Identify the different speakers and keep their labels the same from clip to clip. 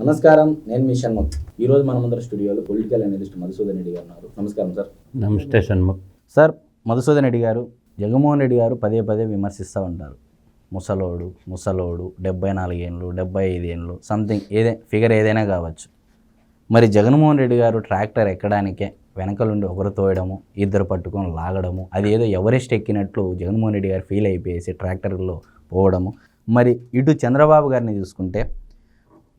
Speaker 1: నమస్కారం నేను మీ షణ్ముఖ్. ఈ రోజు మన ముందర స్టూడియోలో పొలిటికల్ అనలిస్ట్ మధుసూదన్ రెడ్డి గారు ఉన్నారు. నమస్కారం సార్.
Speaker 2: నమస్తే షణ్ముఖ్.
Speaker 1: సార్ మధుసూదన్ రెడ్డి గారు జగన్మోహన్ రెడ్డి గారు పదే పదే విమర్శిస్తూ ఉంటారు. ముసలోడు ముసలోడు డెబ్బై నాలుగేళ్ళు డెబ్బై ఐదేళ్ళు సంథింగ్ ఏదే ఫిగర్ ఏదైనా కావచ్చు. మరి జగన్మోహన్ రెడ్డి గారు ట్రాక్టర్ ఎక్కడానికే వెనకలుండి ఒకరు తోయడము ఇద్దరు పట్టుకొని లాగడము అది ఏదో ఎవరెస్ట్ ఎక్కినట్లు జగన్మోహన్ రెడ్డి గారు ఫీల్ అయిపోయేసి ట్రాక్టర్లో పోవడము. మరి ఇటు చంద్రబాబు గారిని చూసుకుంటే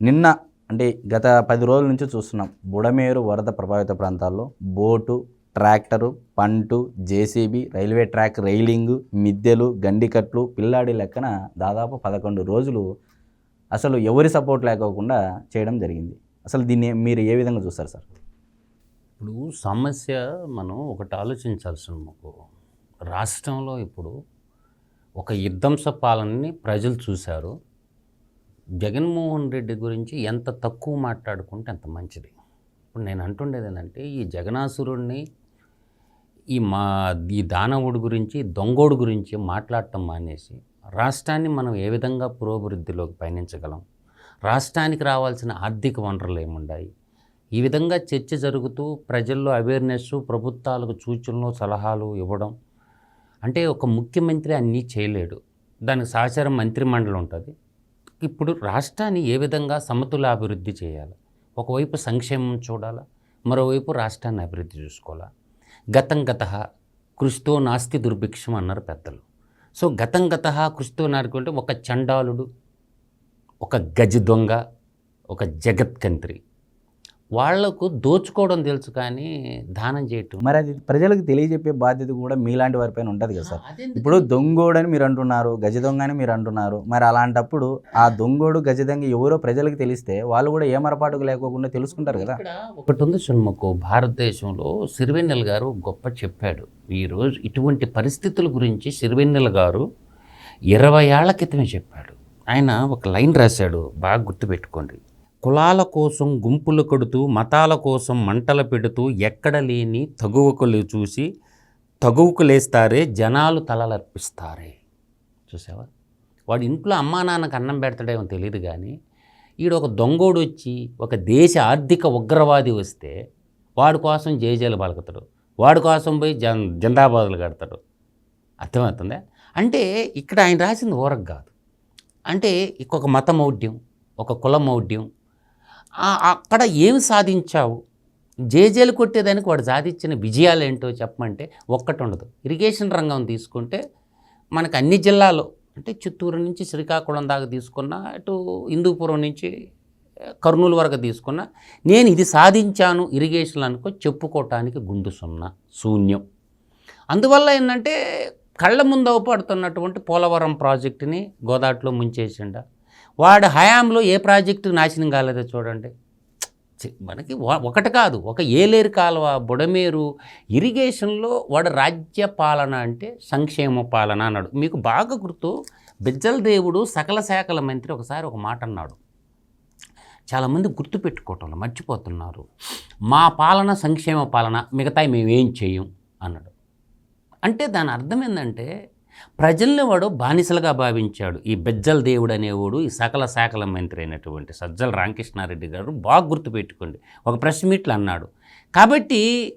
Speaker 1: నిన్న అంటే గత పది రోజుల నుంచి చూస్తున్నాం. బుడమేరు వరద ప్రభావిత ప్రాంతాల్లో బోటు ట్రాక్టరు పంటు జేసీబీ రైల్వే ట్రాక్ రైలింగ్ మిద్దెలు గండికట్లు పిల్లాడి లెక్కన దాదాపు పదకొండు రోజులు అసలు ఎవరి సపోర్ట్ లేకోకుండా చేయడం జరిగింది. అసలు దీన్ని మీరు ఏ విధంగా చూస్తారు సార్?
Speaker 2: ఇప్పుడు సమస్య మనం ఒకటి ఆలోచించాల్సిన మాకు. రాష్ట్రంలో ఇప్పుడు ఒక యుద్ధంస పాలనని ప్రజలు చూశారు. జగన్మోహన్ రెడ్డి గురించి ఎంత తక్కువ మాట్లాడుకుంటే అంత మంచిది. ఇప్పుడు నేను అంటుండేది ఏంటంటే ఈ జగనాసురుణ్ణి ఈ మా ఈ దానవుడి గురించి దొంగోడు గురించి మాట్లాడటం మానేసి రాష్ట్రాన్ని మనం ఏ విధంగా పురోభివృద్ధిలోకి పయనించగలం? రాష్ట్రానికి రావాల్సిన ఆర్థిక వనరులు ఏముండాయి? ఈ విధంగా చర్చ జరుగుతూ ప్రజల్లో అవేర్నెస్ ప్రభుత్వాలకు సూచనలు సలహాలు ఇవ్వడం అంటే ఒక ముఖ్యమంత్రి అన్నీ చేయలేడు. దానికి సహచార మంత్రిమండలి ఉంటుంది. ఇప్పుడు రాష్ట్రాన్ని ఏ విధంగా సమతుల అభివృద్ధి చేయాలి? ఒకవైపు సంక్షేమం చూడాలా? మరోవైపు రాష్ట్రాన్ని అభివృద్ధి చూసుకోవాలా? గతం గత కృషితో నాస్తి దుర్భిక్షం అన్నారు పెద్దలు. సో గతం గత కృషితో నారుకుంటే ఒక చండాలుడు ఒక గజ దొంగ ఒక జగత్కంత్రి వాళ్ళకు దోచుకోవడం తెలుసు కానీ దానం చేయటం.
Speaker 1: మరి అది ప్రజలకు తెలియజెప్పే బాధ్యత కూడా మీలాంటి వారిపైన ఉంటుంది కదా సార్. ఇప్పుడు దొంగోడని మీరు అంటున్నారు గజ దొంగ అని మీరు అంటున్నారు. మరి అలాంటప్పుడు ఆ దొంగోడు గజ దొంగ ఎవరో ప్రజలకు తెలిస్తే వాళ్ళు కూడా ఏ మరపాటుకు లేకోకుండా తెలుసుకుంటారు కదా.
Speaker 2: ఒకటి ఉంది సున్మకు భారతదేశంలో సిరివెన్నెల గారు గొప్ప చెప్పాడు. ఈరోజు ఇటువంటి పరిస్థితుల గురించి సిరివెన్నెల గారు ఇరవై ఏళ్ళ క్రితమే చెప్పాడు. ఆయన ఒక లైన్ రాశాడు బాగా గుర్తుపెట్టుకోండి. కులాల కోసం గుంపులు కడుతూ మతాల కోసం మంటలు పెడుతూ ఎక్కడ లేని తగువకులు చూసి తగువకు లేస్తారే జనాలు తలలర్పిస్తారే. చూసావా? వాడు ఇంట్లో అమ్మా నాన్నకు అన్నం పెడతాడేమో తెలియదు కానీ ఈడు ఒక దొంగోడు వచ్చి ఒక దేశ ఆర్థిక ఉగ్రవాది వస్తే వాడి కోసం జేజేలు పలుకుతాడు. వాడి కోసం పోయి జన్ జిందాబాదులు కడతాడు. అర్థమవుతుందా? అంటే ఇక్కడ ఆయన రాసింది ఊరకు కాదు. అంటే ఒక మత మౌఢ్యం ఒక కుల మౌఢ్యం అక్కడ ఏమి సాధించావు? జేజేలు కొట్టేదానికి వాడు సాధించిన విజయాలు ఏంటో చెప్పమంటే ఒక్కటి ఉండదు. ఇరిగేషన్ రంగం తీసుకుంటే మనకు అన్ని జిల్లాలో అంటే చిత్తూరు నుంచి శ్రీకాకుళం దాకా తీసుకున్నా అటు హిందూపురం నుంచి కర్నూలు వరకు తీసుకున్నా నేను ఇది సాధించాను ఇరిగేషన్ అనుకో చెప్పుకోవటానికి గుండు సున్నా శూన్యం. అందువల్ల ఏంటంటే కళ్ళ ముందవ పడుతున్నటువంటి పోలవరం ప్రాజెక్టుని గోదాట్లో ముంచేసిండ. వాడు హయాంలో ఏ ప్రాజెక్టు నాశనం కాలేదో చూడండి. మనకి ఒకటి కాదు ఒక ఏలేరు కాలువ బుడమేరు ఇరిగేషన్లో వాడు రాజ్య పాలన అంటే సంక్షేమ పాలన అన్నాడు. మీకు బాగా గుర్తు బిజ్జల దేవుడు సకల శాఖల మంత్రి ఒకసారి ఒక మాట అన్నాడు. చాలామంది గుర్తుపెట్టుకోవటంలో మర్చిపోతున్నారు. మా పాలన సంక్షేమ పాలన మిగతాయి ఏం చేయం? అన్నాడు. అంటే దాని అర్థం ఏంటంటే ప్రజల్ని వాడు బానిసలుగా భావించాడు. ఈ బెజ్జల దేవుడు అనేవాడు ఈ సకల శాఖల మంత్రి అయినటువంటి సజ్జల రామకృష్ణారెడ్డి గారు బాగా గుర్తుపెట్టుకోండి. ఒక ప్రెస్ మీట్లు అన్నాడు. కాబట్టి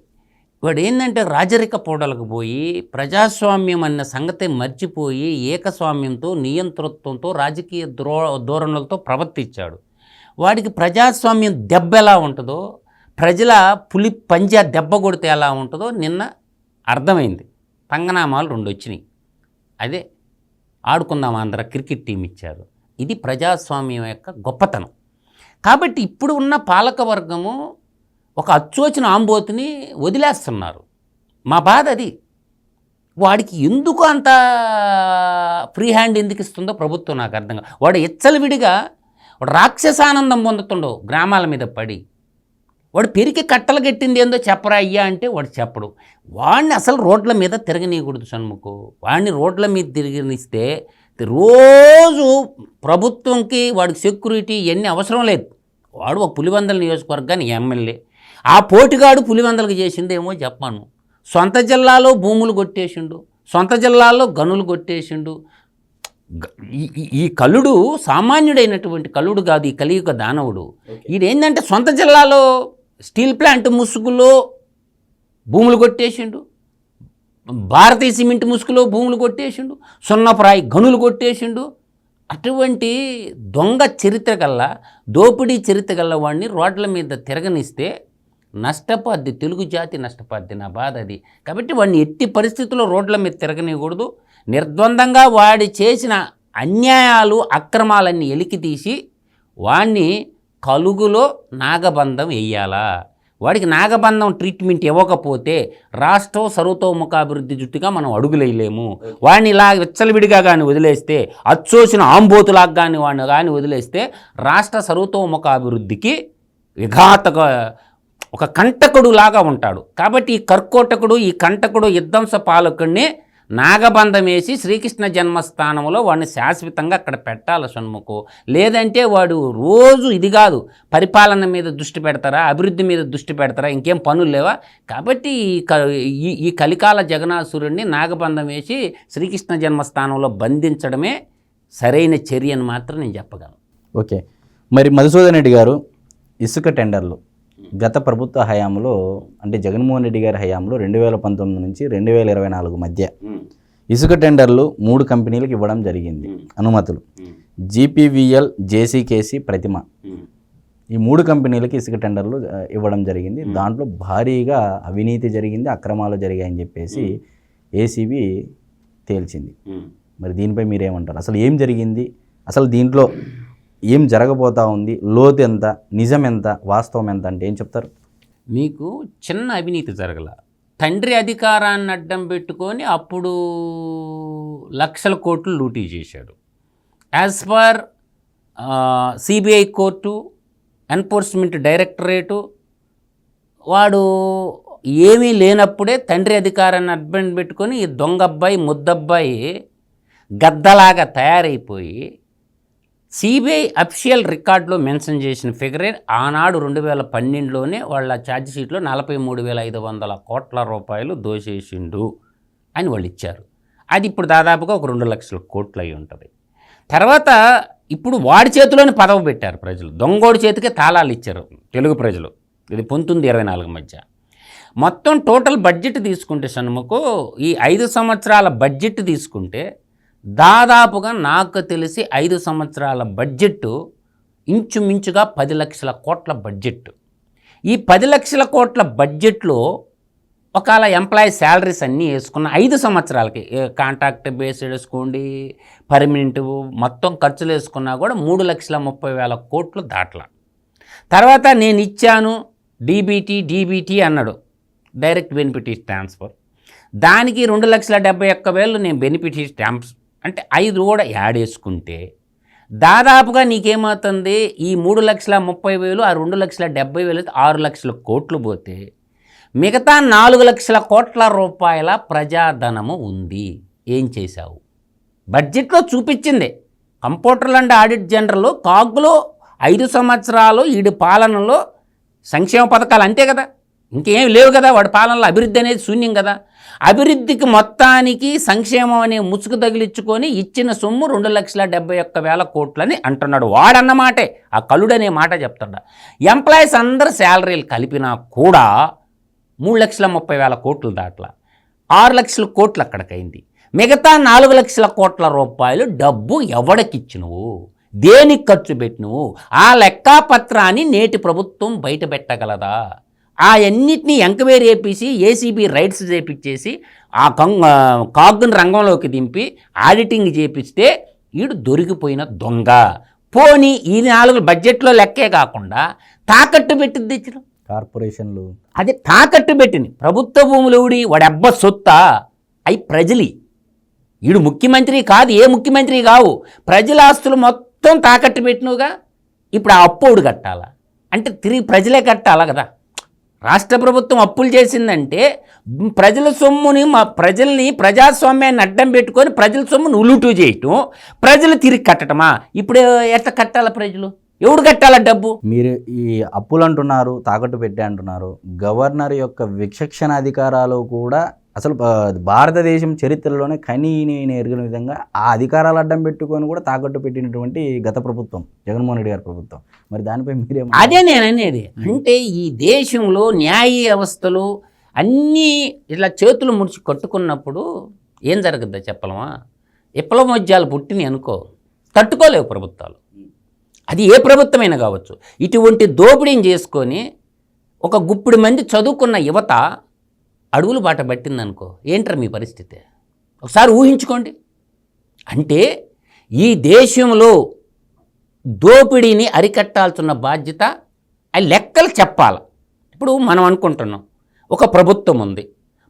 Speaker 2: వాడు ఏంటంటే రాజరిక పోడలకు పోయి ప్రజాస్వామ్యం అన్న సంగతి మర్చిపోయి ఏకస్వామ్యంతో నియంతృత్వంతో రాజకీయ ద్రో ధోరణులతో ప్రవర్తించాడు. వాడికి ప్రజాస్వామ్యం దెబ్బ ఎలా ఉంటుందో ప్రజల పులి పంజా దెబ్బ కొడితే ఎలా ఉంటుందో నిన్న అర్థమైంది. పంగనామాలు రెండు వచ్చినాయి. అదే ఆడుకుందాం ఆంధ్ర క్రికెట్ టీం ఇచ్చారు. ఇది ప్రజాస్వామ్యం యొక్క గొప్పతనం. కాబట్టి ఇప్పుడు ఉన్న పాలక వర్గము ఒక అచ్చోచిన ఆంబోతుని వదిలేస్తున్నారు. మా బాధ అది. వాడికి ఎందుకు అంత ఫ్రీ హ్యాండ్ ఎందుకు ఇస్తుందో ప్రభుత్వం నాకు అర్థం కాదు. వాడు ఎచ్చలవిడిగా వాడు రాక్షసానందం పొందుతుండో గ్రామాల మీద పడి వాడు పెరిగి కట్టలు కట్టింది ఏందో చెప్పరా అయ్యా అంటే వాడు చెప్పడు. వాడిని అసలు రోడ్ల మీద తిరగనీయకూడదు సన్ముఖు వాడిని రోడ్ల మీద తిరగనిస్తే రోజు ప్రభుత్వంకి వాడికి సెక్యూరిటీ ఇవన్నీ అవసరం లేదు. వాడు ఒక పులివందల నియోజకవర్గానికి ఎమ్మెల్యే. ఆ పోటీగాడు పులివందలకు చేసిందేమో చెప్పాను. సొంత జిల్లాలో భూములు కొట్టేసిండు. సొంత జిల్లాలో గనులు కొట్టేసిండు. ఈ- కలుడు సామాన్యుడైనటువంటి కలుడు కాదు ఈ కలియుగ దానవుడు. ఈడేంటంటే సొంత జిల్లాలో స్టీల్ ప్లాంట్ ముసుగులో భూములు కొట్టేసిండు. భారతీయ సిమెంట్ ముసుగులో భూములు కొట్టేసిండు. సున్నప్రాయి గనులు కొట్టేసిండు. అటువంటి దొంగ చరిత్ర గల్ల దోపిడీ చరిత్ర గల్ల వాడిని రోడ్ల మీద తిరగనిస్తే నష్టపోద్ది. తెలుగు జాతి నష్టపోద్ది. నా బాధ అది. కాబట్టి వాడిని ఎట్టి పరిస్థితుల్లో రోడ్ల మీద తిరగనివ్వకూడదు నిర్ద్వందంగా వాడి చేసిన అన్యాయాలు అక్రమాలన్నీ ఎలికి తీసి వాడిని కలుగులో నాగబంధం వెయ్యాలా వాడికి నాగబంధం ట్రీట్మెంట్ ఇవ్వకపోతే రాష్ట్రం సర్వతోముఖాభివృద్ధి జుట్టుగా మనం అడుగులేయలేము. వాడిని ఇలా విచ్చలవిడిగా కానీ వదిలేస్తే అచ్చోసిన ఆంబోతులాగా కానీ వాడిని కానీ వదిలేస్తే రాష్ట్ర సర్వతోముఖాభివృద్ధికి విఘాతక ఒక కంటకుడు లాగా ఉంటాడు. కాబట్టి ఈ కర్కోటకుడు ఈ కంటకుడు యుద్ధంస పాలకుడిని నాగబంధం వేసి శ్రీకృష్ణ జన్మస్థానంలో వాడిని శాశ్వతంగా అక్కడ పెట్టాలి షణ్ముఖు లేదంటే వాడు రోజు ఇది కాదు. పరిపాలన మీద దృష్టి పెడతారా? అభివృద్ధి మీద దృష్టి పెడతారా? ఇంకేం పనులు లేవా? కాబట్టి ఈ క ఈ ఈ కలికాల జగనాసురుడిని నాగబంధం వేసి శ్రీకృష్ణ జన్మస్థానంలో బంధించడమే సరైన చర్య అని మాత్రం నేను చెప్పగలను.
Speaker 1: ఓకే. మరి మధుసూదన్ రెడ్డి గారు ఇసుక టెండర్లు. గత ప్రభుత్వ హయాంలో అంటే జగన్మోహన్ రెడ్డి గారి హయాంలో రెండు వేల పంతొమ్మిది నుంచి రెండు వేల ఇరవై నాలుగు మధ్య ఇసుక టెండర్లు మూడు కంపెనీలకు ఇవ్వడం జరిగింది. అనుమతులు. జీపీవీఎల్ జేసీకేసి ప్రతిమ ఈ మూడు కంపెనీలకి ఇసుక టెండర్లు ఇవ్వడం జరిగింది. దాంట్లో భారీగా అవినీతి జరిగింది అక్రమాలు జరిగాయని చెప్పేసి ఏసీబీ తేల్చింది. మరి దీనిపై మీరేమంటారు? అసలు ఏం జరిగింది? అసలు దీంట్లో ఏం జరగబోతా ఉంది? లోతు ఎంత? నిజం ఎంత? వాస్తవం ఎంత? అంటే ఏం చెప్తారు?
Speaker 2: మీకు చిన్న అవినీతి జరగల. తండ్రి అధికారాన్ని అడ్డం పెట్టుకొని అప్పుడు లక్షల కోట్లు లూటీ చేశాడు. As per CBI court enforcement directorate వాడు ఏమీ లేనప్పుడే తండ్రి అధికారాన్ని అడ్డం పెట్టుకొని ఈ దొంగ అబ్బాయి ముద్దబ్బాయి గద్దలాగా తయారైపోయి సిబిఐ అఫిషియల్ రికార్డులో మెన్షన్ చేసిన ఫిగరే ఆనాడు రెండు వేల పన్నెండులోనే వాళ్ళ ఛార్జ్ షీట్లో నలభై మూడు వేల ఐదు వందల కోట్ల రూపాయలు దోషేసిండు అని వాళ్ళు ఇచ్చారు. అది ఇప్పుడు దాదాపుగా ఒక రెండు లక్షల కోట్లు అయి ఉంటుంది. తర్వాత ఇప్పుడు వాడి చేతిలోనే పదవి పెట్టారు ప్రజలు. దొంగోడి చేతికే తాళాలు ఇచ్చారు తెలుగు ప్రజలు. ఇది పంతొమ్మిది ఇరవై నాలుగు మధ్య. మొత్తం టోటల్ బడ్జెట్ తీసుకుంటే సన్ముకు ఈ ఐదు సంవత్సరాల బడ్జెట్ తీసుకుంటే దాదాపుగా నాకు తెలిసి ఐదు సంవత్సరాల బడ్జెట్ ఇంచుమించుగా పది లక్షల కోట్ల బడ్జెట్ ఈ పది లక్షల కోట్ల బడ్జెట్లో ఒకవేళ ఎంప్లాయీ శాలరీస్ అన్నీ వేసుకున్న ఐదు సంవత్సరాలకి కాంట్రాక్ట్ బేస్డ్ వేసుకోండి పర్మనెంట్ మొత్తం ఖర్చులు వేసుకున్నా కూడా మూడు లక్షల ముప్పై వేల కోట్లు దాటల. తర్వాత నేను ఇచ్చాను డీబీటీ డీబీటీ అన్నాడు. డైరెక్ట్ బెనిఫిట్ ట్రాన్స్ఫర్ దానికి రెండు లక్షల డెబ్బై ఒక్క వేలు నేను బెనిఫిట్ స్టాంప్స్ అంటే ఐదు కూడా యాడ్ వేసుకుంటే దాదాపుగా నీకేమవుతుంది? ఈ మూడు లక్షల ముప్పై వేలు ఆ రెండు లక్షల డెబ్బై వేలు ఆరు లక్షల కోట్లు పోతే మిగతా నాలుగు లక్షల కోట్ల రూపాయల ప్రజాధనము ఉంది. ఏం చేశావు? బడ్జెట్లో చూపించింది. కంప్యూటర్లు అండ్ ఆడిట్ జనరల్ కాగ్లో ఐదు సంవత్సరాలు ఈడు పాలనలో సంక్షేమ పథకాలు అంతే కదా. ఇంకేం లేవు కదా వాడి పాలనలో అభివృద్ధి అనేది శూన్యం కదా. అభివృద్ధికి మొత్తానికి సంక్షేమం అనే ముసుగు తగిలించుకొని ఇచ్చిన సొమ్ము రెండు లక్షల డెబ్బై ఒక్క వేల కోట్లని అంటున్నాడు. వాడన్నమాటే ఆ కలుడనే మాట చెప్తాడు. ఎంప్లాయీస్ అందరు శాలరీలు కలిపినా కూడా మూడు లక్షల ముప్పై వేల కోట్లు దాట్ల. ఆరు లక్షల కోట్లు అక్కడికైంది. మిగతా నాలుగు లక్షల కోట్ల రూపాయలు డబ్బు ఎవడికిచ్చినవు? దేనికి ఖర్చు పెట్టినవు? ఆ లెక్కాపత్రాన్ని నేటి ప్రభుత్వం బయట పెట్టగలదా? ఆ అన్నిటినీ ఎంక్వైరీ చేపించి ఏసీబీ రైట్స్ చేపించేసి ఆ కంగ్ కాగ్గుని రంగంలోకి దింపి ఆడిటింగ్ చేపిస్తే వీడు దొరికిపోయిన దొంగ. పోనీ ఈ నాలుగు బడ్జెట్లో లెక్కే కాకుండా తాకట్టు పెట్టి తెచ్చిన
Speaker 1: కార్పొరేషన్లు.
Speaker 2: అది తాకట్టు పెట్టింది. ప్రభుత్వ భూములు ఊడి వాడి అబ్బ సొత్తా అయి ప్రజలి. ఈడు ముఖ్యమంత్రి కాదు ఏ ముఖ్యమంత్రి కావు. ప్రజల ఆస్తులు మొత్తం తాకట్టు పెట్టినవుగా. ఇప్పుడు ఆ అప్పోడు కట్టాలా? అంటే తిరిగి ప్రజలే కట్టాలా కదా? రాష్ట్ర ప్రభుత్వం అప్పులు చేసిందంటే ప్రజల సొమ్ముని మా ప్రజల్ని ప్రజాస్వామ్యాన్ని అడ్డం పెట్టుకొని ప్రజల సొమ్ముని ఉలుటు చేయటం ప్రజలు తిరిగి కట్టటమా? ఇప్పుడు ఎట్లా కట్టాలా ప్రజలు? ఎవడు కట్టాలా డబ్బు?
Speaker 1: మీరు ఈ అప్పులు అంటున్నారు తాకట్టు పెట్టే అంటున్నారు. గవర్నర్ యొక్క విచక్షణ అధికారాలు కూడా అసలు భారతదేశం చరిత్రలోనే కని నేను ఎరిగిన విధంగా ఆ అధికారాలు అడ్డం పెట్టుకొని కూడా తాకట్టు పెట్టినటువంటి గత ప్రభుత్వం జగన్మోహన్ రెడ్డి గారి ప్రభుత్వం. మరి దానిపై మీరే
Speaker 2: అదే నేను అనేది. అంటే ఈ దేశంలో న్యాయ వ్యవస్థలు అన్నీ ఇలా చేతులు ముడిచి కట్టుకున్నప్పుడు ఏం జరగద్దా చెప్పలమా? విప్లవోద్యాలు పుట్టినాయి అనుకో తట్టుకోలేవు ప్రభుత్వాలు. అది ఏ ప్రభుత్వమైనా కావచ్చు. ఇటువంటి దోపిడీని చేసుకొని ఒక గుప్పిడి మంది చదువుకున్న యువత అడుగులు బాట పట్టిందనుకో ఏంట్రా మీ పరిస్థితి? ఒకసారి ఊహించుకోండి. అంటే ఈ దేశంలో దోపిడీని అరికట్టాల్సిన బాధ్యత ఆ లెక్కలు చెప్పాలి. ఇప్పుడు మనం అనుకుంటున్నాం ఒక ప్రభుత్వం ఉంది.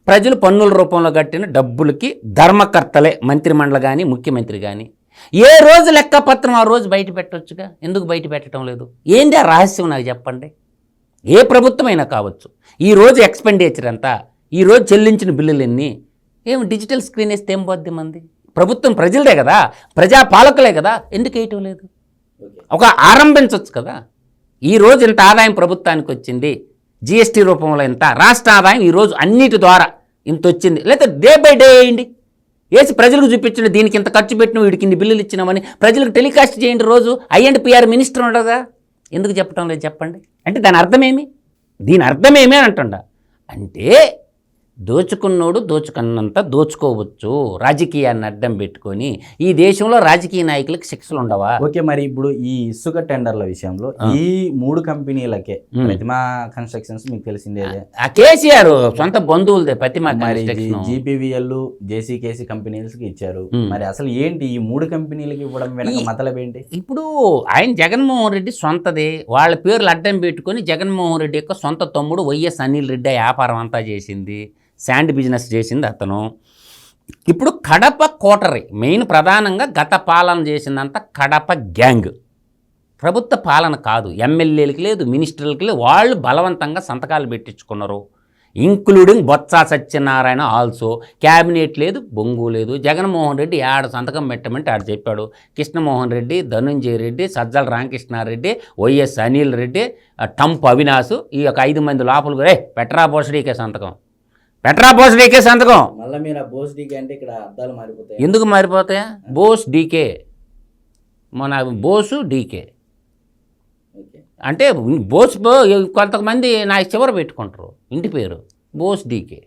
Speaker 2: ప్రజలు పన్నుల రూపంలో కట్టిన డబ్బులకి ధర్మకర్తలే మంత్రిమండలి కానీ ముఖ్యమంత్రి కానీ ఏ రోజు లెక్కపత్రం ఆ రోజు బయట పెట్టవచ్చుగా ఎందుకు బయట పెట్టడం లేదు? ఏంది ఆ రహస్యం నాకు చెప్పండి. ఏ ప్రభుత్వమైనా కావచ్చు. ఈరోజు ఎక్స్పెండిచర్ ఎంత? ఈ రోజు చెల్లించిన బిల్లులు ఎన్ని ఏం డిజిటల్ స్క్రీన్ వేస్తే ఏం పోద్ది మంది? ప్రభుత్వం ప్రజలదే కదా? ప్రజా పాలకులే కదా? ఎందుకు వేయటం లేదు? ఒక ఆరంభించవచ్చు కదా? ఈ రోజు ఇంత ఆదాయం ప్రభుత్వానికి వచ్చింది. జిఎస్టీ రూపంలో ఇంత రాష్ట్ర ఆదాయం ఈరోజు అన్నిటి ద్వారా ఇంత వచ్చింది. లేదా డే బై డే వేయండి. వేసి ప్రజలకు చూపించండి దీనికి ఇంత ఖర్చు పెట్టిన వీడికి ఇన్ని బిల్లులు ఇచ్చినామని. ప్రజలకు టెలికాస్ట్ చేయండి రోజు. ఐ అండ్ పిఆర్ మినిస్టర్ ఉండదా? ఎందుకు చెప్పడం లేదు చెప్పండి. అంటే దాని అర్థమేమి దీని అర్థమేమి అని అంటుండ? అంటే దోచుకున్నోడు దోచుకున్నంత దోచుకోవచ్చు. రాజకీయాన్ని అడ్డం పెట్టుకొని ఈ దేశంలో రాజకీయ నాయకులకు శిక్షలు ఉండవా?
Speaker 1: ఓకే మరి ఇప్పుడు ఈ ఇసుక టెండర్ల విషయంలో. ఈ మూడు కంపెనీలకే. ప్రతిమా కన్స్ట్రక్షన్స్ మీకు తెలిసిందేదే
Speaker 2: ఆ కేసీఆర్ సొంత బంధువులదే ప్రతిమ
Speaker 1: మరి జీపీవీఎల్ జేసీకేసీ కంపెనీస్కి ఇచ్చారు. మరి అసలు ఏంటి ఈ మూడు కంపెనీలకి ఇవ్వడం వెనక మతలబ్ ఏంటి?
Speaker 2: ఇప్పుడు ఆయన జగన్మోహన్ రెడ్డి సొంతదే. వాళ్ళ పేర్లు అడ్డం పెట్టుకొని జగన్మోహన్ రెడ్డి యొక్క సొంత తమ్ముడు వైఎస్ అనిల్ రెడ్డి వ్యాపారం అంతా చేసింది. శాండ్ బిజినెస్ చేసింది అతను. ఇప్పుడు కడప కోటరీ మెయిన్ ప్రధానంగా గత పాలన చేసిందంతా కడప గ్యాంగ్. ప్రభుత్వ పాలన కాదు ఎమ్మెల్యేలకి లేదు మినిస్టర్లకి లేదు వాళ్ళు బలవంతంగా సంతకాలు పెట్టించుకున్నారు. Including Botsa Satyanarayana also cabinet లేదు బొంగు లేదు జగన్మోహన్ రెడ్డి ఆడ సంతకం పెట్టమంటే ఆడ చెప్పాడు. కృష్ణమోహన్ రెడ్డి ధనుంజయ రెడ్డి సజ్జల రామకృష్ణారెడ్డి వైఎస్ అనిల్ రెడ్డి టంప్ అవినాశ్ ఈ యొక్క ఐదు మంది లోపల రే పెట్రా బోసడీకే సంతకం. పెట్రా బోసడీకే సంతకం?
Speaker 1: మళ్ళీ మీరు ఆ బోస్ డీకే అంటే ఇక్కడ అర్థాలు మారిపోతాయి?
Speaker 2: ఎందుకు మారిపోతాయా? బోస్ డీకే మన బోసు డీకే అంటే బోస్ బో- కొంతమంది నా చివర పెట్టుకుంటారు ఇంటి పేరు బోస్ డీకే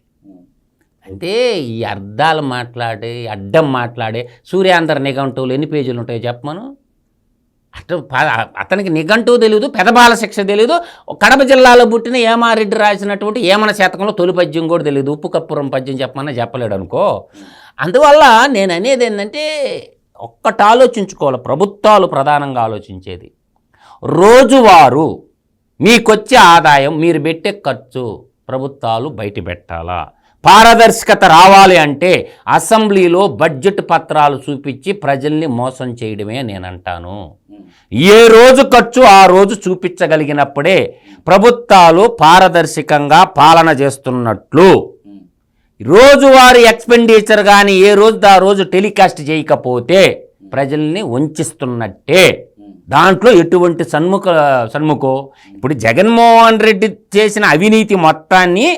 Speaker 2: అంటే ఈ అర్థాలు మాట్లాడే అడ్డం మాట్లాడే సూర్యాంధ్ర నిఘంటువులు ఎన్ని పేజీలు ఉంటాయో చెప్పమను? అటు ప- అతనికి నిఘంటువు తెలియదు పెదబాల శిక్ష తెలియదు కడప జిల్లాలో పుట్టిన ఏమారెడ్డి రాసినటువంటి ఏమన శాతకంలో తొలి పద్యం కూడా తెలియదు ఉప్పు కప్పురం పద్యం చెప్పమన్నా చెప్పలేడు అనుకో. అందువల్ల నేను అనేది ఏంటంటే ఒక్కటి ఆలోచించుకోవాలి ప్రభుత్వాలు ప్రధానంగా ఆలోచించేది. రోజువారు మీకొచ్చే ఆదాయం మీరు పెట్టే ఖర్చు ప్రభుత్వాలు బయట పెట్టాలా? పారదర్శకత రావాలి అంటే అసెంబ్లీలో బడ్జెట్ పత్రాలు చూపించి ప్రజల్ని మోసం చేయడమే నేను అంటాను ఏ రోజు ఖర్చు ఆ రోజు చూపించగలిగినప్పుడే ప్రభుత్వాలు పారదర్శకంగా పాలన చేస్తున్నట్లు. రోజువారీ ఎక్స్పెండిచర్ కానీ ఏ రోజు ఆ రోజు టెలికాస్ట్ చేయకపోతే ప్రజల్ని వంచిస్తున్నట్టే. దాంట్లో ఎటువంటి సన్ముఖ సన్ముఖో? ఇప్పుడు జగన్మోహన్ రెడ్డి చేసిన అవినీతి మొత్తాన్ని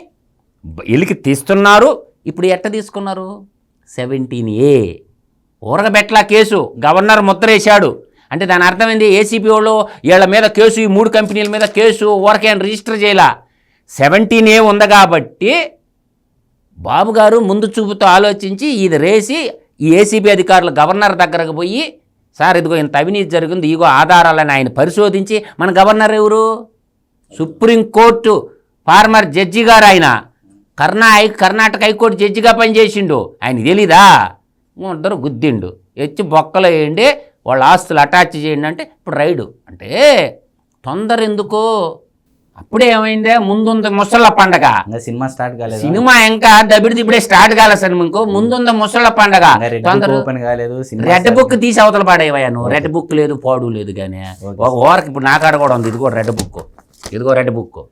Speaker 2: ఎలికి తీస్తున్నారు. ఇప్పుడు ఎట్ట తీసుకున్నారు? Seventeen A. ఊరగబెట్ల కేసు. గవర్నర్ ముద్రేశాడు. అంటే దాని అర్థమైంది ఏసీపీఓలో వీళ్ళ మీద కేసు ఈ మూడు కంపెనీల మీద కేసు ఊరకే రిజిస్టర్ చేయాల. సెవెంటీన్ ఏ ఉంది కాబట్టి బాబు గారు ముందు చూపుతో ఆలోచించి ఇది రేసి ఈ ఏసీబీ అధికారులు గవర్నర్ దగ్గరకు పోయి సార్ ఇదిగో ఇంత అవినీతి జరిగింది ఇగో ఆధారాలని ఆయన పరిశోధించి మన గవర్నర్ ఎవరు? సుప్రీంకోర్టు ఫార్మర్ జడ్జి గారు ఆయన. కర్ణా హై కర్ణాటక హైకోర్టు జడ్జిగా పనిచేసిండు. ఆయన తెలీదా? ఇద్దరు గుద్దిండు. ఎచ్చి బొక్కలు వేయండి వాళ్ళ ఆస్తులు అటాచ్ చేయండి అంటే ఇప్పుడు రైడు. అంటే తొందర ఎందుకు? అప్పుడే ఏమైందే? ముందుంది ముసళ్ళ పండగ.
Speaker 1: ఇంకా సినిమా స్టార్ట్ కాలేదు?
Speaker 2: సినిమా ఇంకా దబిడిది ఇప్పుడే స్టార్ట్ కాలే సార్ మీకు ముందుంది ముసళ్ళ పండగ.
Speaker 1: ఇంకా కాలేదు
Speaker 2: రెడ్ బుక్ తీసి అవతల పాడేవయ్యా నువ్వు. రెడ్ బుక్ లేదు పాడు లేదు కానీ. ఒక ఓరకి ఇప్పుడు నా కాడ కూడా ఉంది. ఇదిగో రెడ్ బుక్. ఇదిగో రెడ్ బుక్.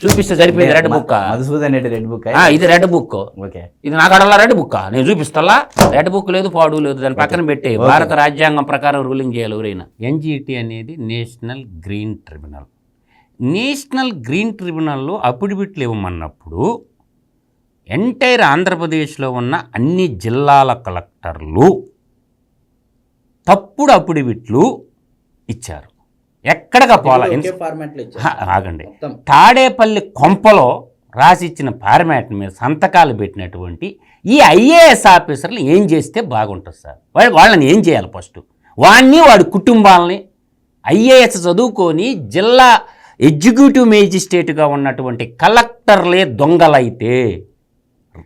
Speaker 2: చూపిస్తే సరిపోయింది red book
Speaker 1: Madhusudan Reddy red book
Speaker 2: ఇది రెడ్ బుక్
Speaker 1: ఓకే.
Speaker 2: ఇది నా కాడలా రెడ్ బుక్ నేను చూపిస్తాలా రెడ్ బుక్ లేదు పాడు లేదు. దాని పక్కన పెట్టి భారత రాజ్యాంగం ప్రకారం రూలింగ్ చేయాలి ఎవరైనా. ఎన్జిటి అనేది national green tribunal. National green ట్రిబ్యునల్లో అఫిడవిట్లు ఇవ్వమన్నప్పుడు ఎంటైర్ ఆంధ్రప్రదేశ్లో ఉన్న అన్ని జిల్లాల కలెక్టర్లు తప్పుడు అప్పుడివిట్లు ఇచ్చారు. ఎక్కడగా పోలా ఆగండి. తాడేపల్లి కొంపలో రాసిచ్చిన ఫార్మాట్ మీద సంతకాలు పెట్టినటువంటి ఈ ఐఏఎస్ ఆఫీసర్లు ఏం చేస్తే బాగుంటుంది సార్? వాళ్ళు వాళ్ళని ఏం చేయాలి ఫస్ట్? వాడిని వాడి కుటుంబాలని ఐఏఎస్ చదువుకొని జిల్లా ఎగ్జిక్యూటివ్ మేజిస్ట్రేట్గా ఉన్నటువంటి కలెక్టర్లే దొంగలైతే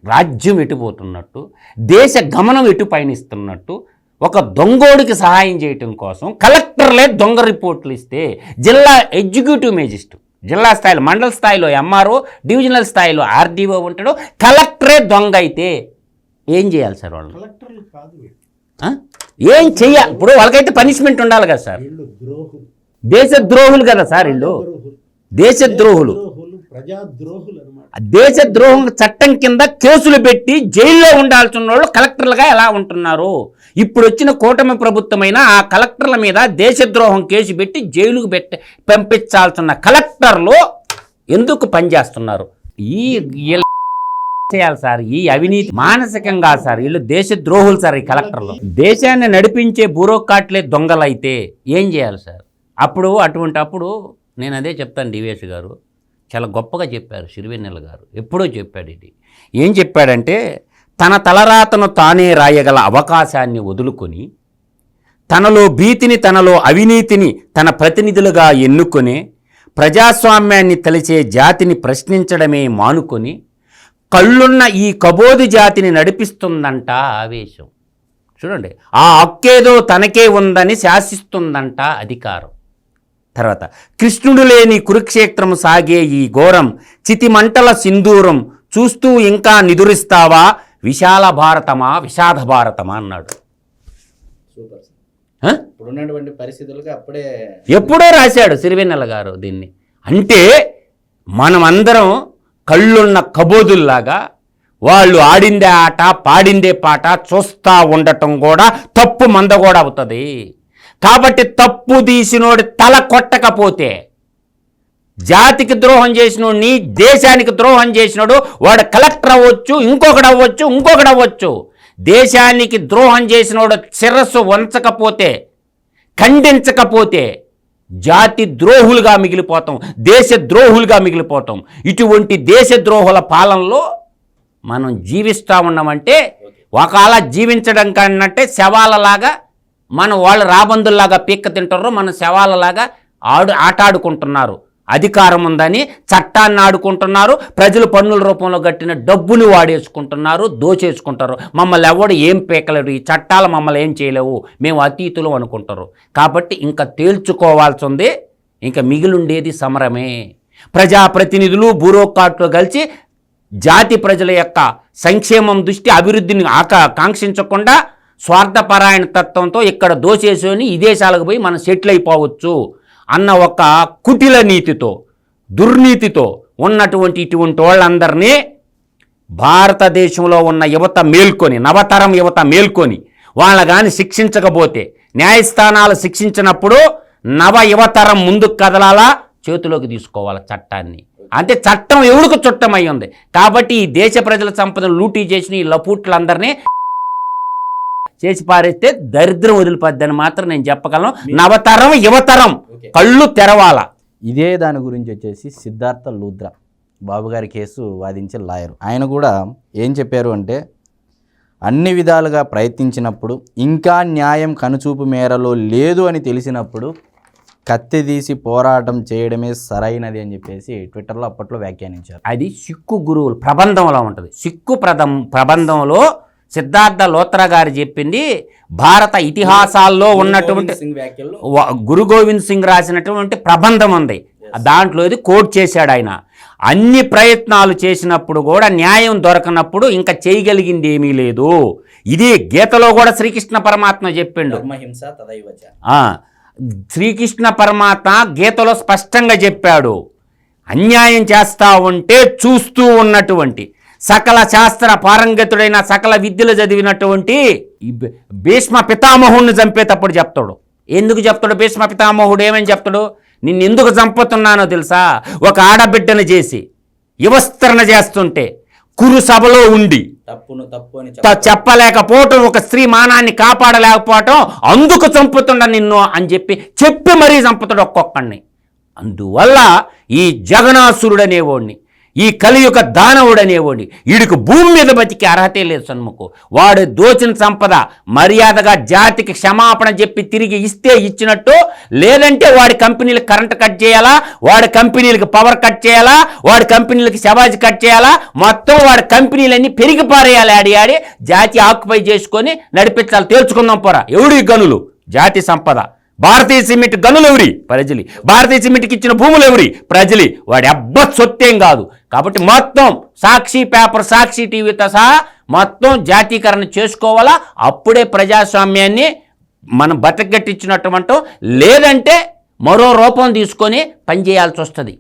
Speaker 2: రాజ్యం ఎటుపోతున్నట్టు దేశ గమనం ఎటు పయనిస్తున్నట్టు ఒక దొంగోడికి సహాయం చేయటం కోసం కలెక్టర్లే దొంగ రిపోర్ట్లు ఇస్తే జిల్లా ఎగ్జిక్యూటివ్ మేజిస్ట్రేట్ జిల్లా స్థాయిలో మండల స్థాయిలో ఎంఆర్ఓ డివిజనల్ స్థాయిలో ఆర్డీఓ ఉంటాడు. కలెక్టరే దొంగ అయితే ఏం చేయాలి సార్ వాళ్ళు? ఏం చెయ్యాలి? ఇప్పుడు వాళ్ళకైతే పనిష్మెంట్ ఉండాలి కదా సార్.
Speaker 3: వీళ్ళు ద్రోహులు.
Speaker 2: దేశ ద్రోహులు కదా సార్ వీళ్ళు.
Speaker 3: ద్రోహులు
Speaker 2: దేశ ద్రోహులు
Speaker 3: ద్రోహులు ప్రజా ద్రోహులు అనమాట
Speaker 2: దేశ ద్రోహం చట్టం కింద కేసులు పెట్టి జైల్లో ఉండాల్సిన వాళ్ళు కలెక్టర్లుగా ఎలా ఉంటున్నారు? ఇప్పుడు వచ్చిన కూటమి ప్రభుత్వమైన ఆ కలెక్టర్ల మీద దేశద్రోహం కేసు పెట్టి జైలుకు పెట్టి పంపించాల్సిన కలెక్టర్లు ఎందుకు పనిచేస్తున్నారు? ఈ చేయాలి సార్ ఈ అవినీతి మానసికంగా సార్ వీళ్ళు దేశద్రోహులు సార్ ఈ కలెక్టర్లు. దేశాన్ని నడిపించే బ్యూరోక్రాట్లే దొంగలైతే ఏం చేయాలి సార్? అప్పుడు అటువంటి అప్పుడు నేను అదే చెప్తాను డివేష్ గారు. చాలా గొప్పగా చెప్పారు సిరివెన్నెల గారు. ఎప్పుడో చెప్పాడు ఇది. ఏం చెప్పాడంటే తన తలరాతను తానే రాయగల అవకాశాన్ని వదులుకొని తనలో భీతిని తనలో అవినీతిని తన ప్రతినిధులుగా ఎన్నుకొని ప్రజాస్వామ్యాన్ని తలిచే జాతిని ప్రశ్నించడమే మానుకొని కళ్ళున్న ఈ కబోది జాతిని నడిపిస్తుందంట ఆవేశం. చూడండి ఆ హక్కేదో తనకే ఉందని శాసిస్తుందంట అధికారం. తర్వాత కృష్ణుడు లేని కురుక్షేత్రం సాగే ఈ ఘోరం చితిమంటల సింధూరం చూస్తూ ఇంకా నిదురిస్తావా? విశాల భారతమా విషాద భారతమా అన్నాడు?
Speaker 1: ఇప్పుడున్నటువంటి పరిస్థితులకు అప్పుడే
Speaker 2: ఎప్పుడో రాశాడు సిరివెన్నెల గారు దీన్ని. అంటే మనమందరం కళ్ళున్న కబోదుల్లాగా వాళ్ళు ఆడిందే ఆట పాడిందే పాట చూస్తా ఉండటం కూడా తప్పు మంద కూడా అవుతుంది. కాబట్టి తప్పు తీసినోడి తల కొట్టకపోతే జాతికి ద్రోహం చేసినోడిని దేశానికి ద్రోహం చేసినోడు వాడు కలెక్టర్ అవ్వచ్చు ఇంకొకడు అవ్వచ్చు ఇంకొకడు అవ్వచ్చు. దేశానికి ద్రోహం చేసినోడు శిరస్సు వంచకపోతే ఖండించకపోతే జాతి ద్రోహులుగా మిగిలిపోతాం దేశ ద్రోహులుగా మిగిలిపోతాం. ఇటువంటి దేశ ద్రోహుల పాలనలో మనం జీవిస్తూ ఉన్నామంటే ఒకవేళ జీవించడం కన్నట్టే శవాలలాగా మనం వాళ్ళు రాబందుల్లాగా పీక్క తింటారు మన శవాలలాగా ఆడు ఆటాడుకుంటున్నారు. అధికారం ఉందని చట్టాన్ని ఆడుకుంటున్నారు. ప్రజలు పన్నుల రూపంలో కట్టిన డబ్బుని వాడేసుకుంటున్నారు దోచేసుకుంటారు. మమ్మల్ని ఎవడు ఏం పీకలేడు ఈ చట్టాలు మమ్మల్ని ఏం చేయలేవు మేము అతీతులు అనుకుంటారు. కాబట్టి ఇంకా తేల్చుకోవాల్సి ఉంది ఇంకా మిగిలిండేది సమరమే. ప్రజాప్రతినిధులు బ్యూరోక్రాట్లు కలిసి జాతి ప్రజల యొక్క సంక్షేమం దృష్టి అభివృద్ధిని ఆక కాంక్షించకుండా స్వార్థపరాయణ తత్వంతో ఇక్కడ దోచేసుకొని విదేశాలకు పోయి మనం సెటిల్ అయిపోవచ్చు. అన్న ఒక కుటిల నీతితో దుర్నీతితో ఉన్నటువంటి ఇటువంటి వాళ్ళందరినీ భారతదేశంలో ఉన్న యువత మేల్కొని నవతరం యువత మేల్కొని వాళ్ళ కానీ శిక్షించకపోతే న్యాయస్థానాలు శిక్షించినప్పుడు నవ యువతరం ముందుకు కదలాలా? చేతిలోకి తీసుకోవాలి చట్టాన్ని. అంటే చట్టం ఎవరికి చుట్టమై ఉంది? కాబట్టి ఈ దేశ ప్రజల సంపదను లూటీ చేసిన ఈ లపూట్లందరినీ చేసి పారేస్తే దరిద్రం వదిలిపోద్దని మాత్రం నేను చెప్పగలను. నవతరం యువతరం. కళ్ళు తెరవాల.
Speaker 1: ఇదే దాని గురించి వచ్చేసి సిద్ధార్థ లూద్రా బాబు గారి కేసు వాదించే లాయర్. ఆయన కూడా ఏం చెప్పారు అంటే అన్ని విధాలుగా ప్రయత్నించినప్పుడు ఇంకా న్యాయం కనుచూపు మేరలో లేదు అని తెలిసినప్పుడు కత్తి తీసి పోరాటం చేయడమే సరైనది అని చెప్పేసి ట్విట్టర్లో అప్పట్లో వ్యాఖ్యానించారు.
Speaker 2: అది సిక్కు గురువులు ప్రబంధంలో ఉంటుంది. సిక్కు ప్రదం ప్రబంధంలో సిద్ధార్థ లోత్రా గారు చెప్పింది భారత ఇతిహాసాల్లో ఉన్నటువంటి గురు గోవింద్ సింగ్ రాసినటువంటి ప్రబంధం ఉంది. దాంట్లో ఇది కోట్ చేశాడు ఆయన. అన్ని ప్రయత్నాలు చేసినప్పుడు కూడా న్యాయం దొరకనప్పుడు ఇంకా చేయగలిగింది ఏమీ లేదు. ఇది గీతలో కూడా శ్రీకృష్ణ పరమాత్మ చెప్పిండు. శ్రీకృష్ణ పరమాత్మ గీతలో స్పష్టంగా చెప్పాడు. అన్యాయం చేస్తా ఉంటే చూస్తూ ఉన్నటువంటి సకల శాస్త్ర పారంగతుడైన సకల విద్యలు చదివినటువంటి భీష్మ పితామహుడిని చంపేటప్పుడు చెప్తాడు. ఎందుకు చెప్తాడు భీష్మ పితామహుడు? ఏమని చెప్తాడు? నిన్ను ఎందుకు చంపుతున్నానో తెలుసా? ఒక ఆడబిడ్డను చేసి యువస్త్రణ చేస్తుంటే కురు సభలో ఉండి
Speaker 1: తప్పును తప్పు అని
Speaker 2: చెప్పలేకపోవటం ఒక స్త్రీ మానాన్ని కాపాడలేకపోవటం అందుకు చంపుతుండ నిన్ను అని చెప్పి చెప్పి మరీ చంపుతాడు ఒక్కొక్కడిని. అందువల్ల ఈ జగనాసురుడు అనేవాడిని ఈ కలియుగ దానవుడనేవాడి. వీడికి భూమి మీద బతికి అర్హతే లేదు సన్ముకు వాడు దోచిన సంపద మర్యాదగా జాతికి క్షమాపణ చెప్పి తిరిగి ఇస్తే ఇచ్చినట్టు లేదంటే వాడి కంపెనీలకు కరెంట్ కట్ చేయాలా వాడి కంపెనీలకు పవర్ కట్ చేయాలా వాడి కంపెనీలకు శవాజీ కట్ చేయాలా మొత్తం వాడి కంపెనీలన్నీ పెరిగి పారేయాలి ఆడి ఆడి జాతి ఆక్యుపై చేసుకొని నడిపించాలి తేల్చుకుందాం పోరా. ఎవడి గనులు? జాతి సంపద. భారతీయ సిమెంట్ గనులు ఎవరి ప్రజలి. భారతీయ సిమెంట్కి ఇచ్చిన భూములు ఎవరి ప్రజలి. వాడి అబ్బ సొత్తేం కాదు. కాబట్టి మొత్తం సాక్షి పేపర్ సాక్షి టీవీతో సహా మొత్తం జాతీకరణ చేసుకోవాలా? అప్పుడే ప్రజాస్వామ్యాన్ని మనం బతకగట్టించినటువంటి లేదంటే మరో రూపం తీసుకొని పనిచేయాల్సి వస్తుంది.